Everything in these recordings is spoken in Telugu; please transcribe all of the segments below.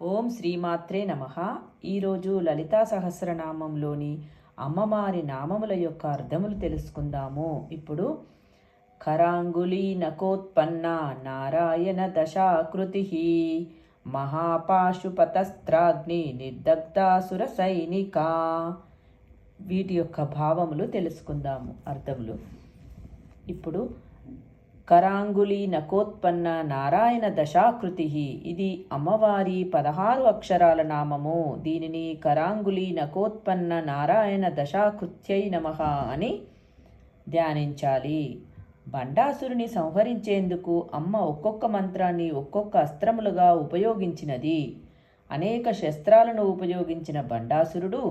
ఓం శ్రీమాత్రే నమ. ఈరోజు లలితా సహస్రనామంలోని అమ్మవారి నామముల యొక్క అర్థములు తెలుసుకుందాము. ఇప్పుడు కరాంగులీ నకోత్పన్న నారాయణ దశాకృతి మహాపాశుపతస్త్రాగ్ని నిర్దగ్ధాసుర సైనిక. వీటి యొక్క భావములు తెలుసుకుందాము అర్థములు. ఇప్పుడు కరాంగులి నకోత్పన్న నారాయణ దశాకృతి. ఇది అమ్మవారి పదహారు అక్షరాల నామము. దీనిని కరాంగులి నకోత్పన్న నారాయణ దశాకృత్యై నమ అని ధ్యానించాలి. బండాసురుని సంహరించేందుకు అమ్మ ఒక్కొక్క మంత్రాన్ని ఒక్కొక్క అస్త్రములుగా ఉపయోగించినది. అనేక శస్త్రాలను ఉపయోగించిన బండాసురుడు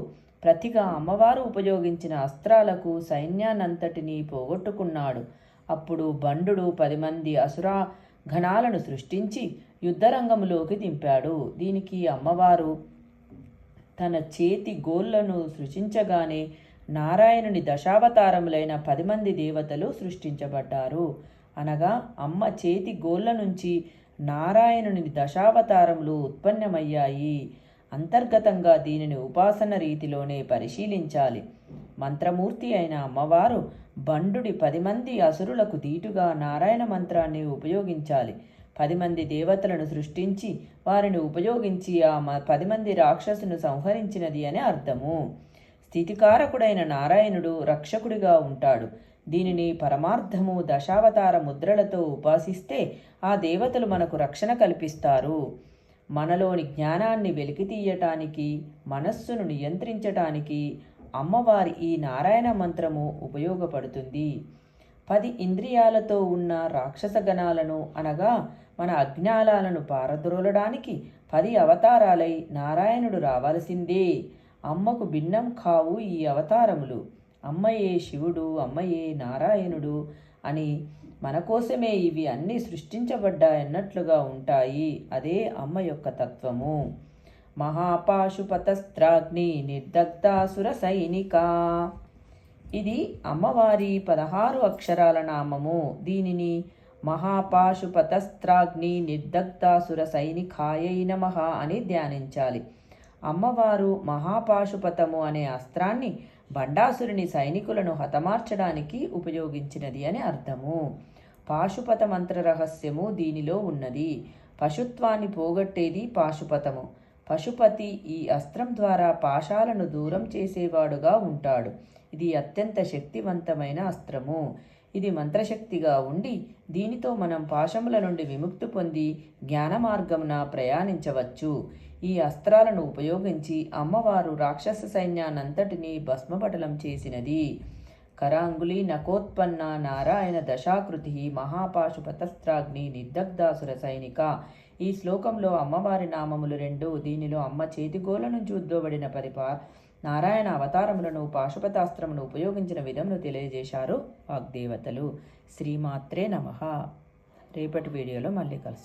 ప్రతిగా అమ్మవారు ఉపయోగించిన అస్త్రాలకు సైన్యానంతటినీ పోగొట్టుకున్నాడు. అప్పుడు బండు పది మంది అసురా ఘనాలను సృష్టించి యుద్ధరంగంలోకి దింపాడు. దీనికి అమ్మవారు తన చేతి గోళ్ళను సృష్టించగానే నారాయణుని దశావతారములైన పది మంది దేవతలు సృష్టించబడ్డారు. అనగా అమ్మ చేతి గోళ్ళ నుంచి నారాయణుని దశావతారములు ఉత్పన్నమయ్యాయి. అంతర్గతంగా దీనిని ఉపాసన రీతిలోనే పరిశీలించాలి. మంత్రమూర్తి అయిన అమ్మవారు బండుడి పది మంది అసురులకు దీటుగా నారాయణ మంత్రాన్ని ఉపయోగించాలి. పది మంది దేవతలను సృష్టించి వారిని ఉపయోగించి ఆ పది మంది రాక్షసును సంహరించినది అని అర్థము. స్థితికారకుడైన నారాయణుడు రక్షకుడిగా ఉంటాడు. దీనిని పరమార్థము దశావతార ముద్రలతో ఉపాసిస్తే ఆ దేవతలు మనకు రక్షణ కల్పిస్తారు. మనలోని జ్ఞానాన్ని వెలికితీయటానికి మనస్సును నియంత్రించటానికి అమ్మవారి ఈ నారాయణ మంత్రము ఉపయోగపడుతుంది. పది ఇంద్రియాలతో ఉన్న రాక్షస గణాలను అనగా మన అజ్ఞానాలను పారద్రోలడానికి పది అవతారాలై నారాయణుడు రావాల్సిందే. అమ్మకు భిన్నం కావు ఈ అవతారములు. అమ్మయే శివుడు అమ్మయే నారాయణుడు అని మన కోసమే ఇవి అన్నీ సృష్టించబడ్డాయన్నట్లుగా ఉంటాయి. అదే అమ్మ యొక్క తత్వము. మహాపాశుపతస్త్రాగ్ని నిర్దగ్ధాసుర సైనిక ఇది అమ్మవారి పదహారు అక్షరాల నామము. దీనిని మహాపాశుపతస్త్రాగ్ని నిర్దగ్ధాసుర సైనికాయై నమ అని ధ్యానించాలి. అమ్మవారు మహాపాశుపతము అనే అస్త్రాన్ని బండాసురుని సైనికులను హతమార్చడానికి ఉపయోగించినది అని అర్థము. పాశుపత మంత్ర రహస్యము దీనిలో ఉన్నది. పశుత్వాన్ని పోగొట్టేది పాశుపతము. పశుపతి ఈ అస్త్రం ద్వారా పాశాలను దూరం చేసేవాడుగా ఉంటాడు. ఇది అత్యంత శక్తివంతమైన అస్త్రము. ఇది మంత్రశక్తిగా ఉండి దీనితో మనం పాశముల నుండి విముక్తి పొంది జ్ఞాన మార్గమున ప్రయాణించవచ్చు. ఈ అస్త్రాలను ఉపయోగించి అమ్మవారు రాక్షస సైన్యానంతటినీ భస్మపటలం చేసినది. కరాంగులి నకోత్పన్న నారాయణ దశాకృతి మహాపాశుపతస్త్రాగ్ని నిర్దగ్ధాసుర సైనిక ఈ శ్లోకంలో అమ్మవారి నామములు రెండు దీనిలో అమ్మ చేతిగోల నుంచి ఉద్భవబడిన పరిపా నారాయణ అవతారములను పాశుపతాస్త్రమును ఉపయోగించిన విధమును తెలియజేశారు వాగ్దేవతలు. శ్రీమాత్రే నమ. రేపటి వీడియోలో మళ్ళీ కలుసు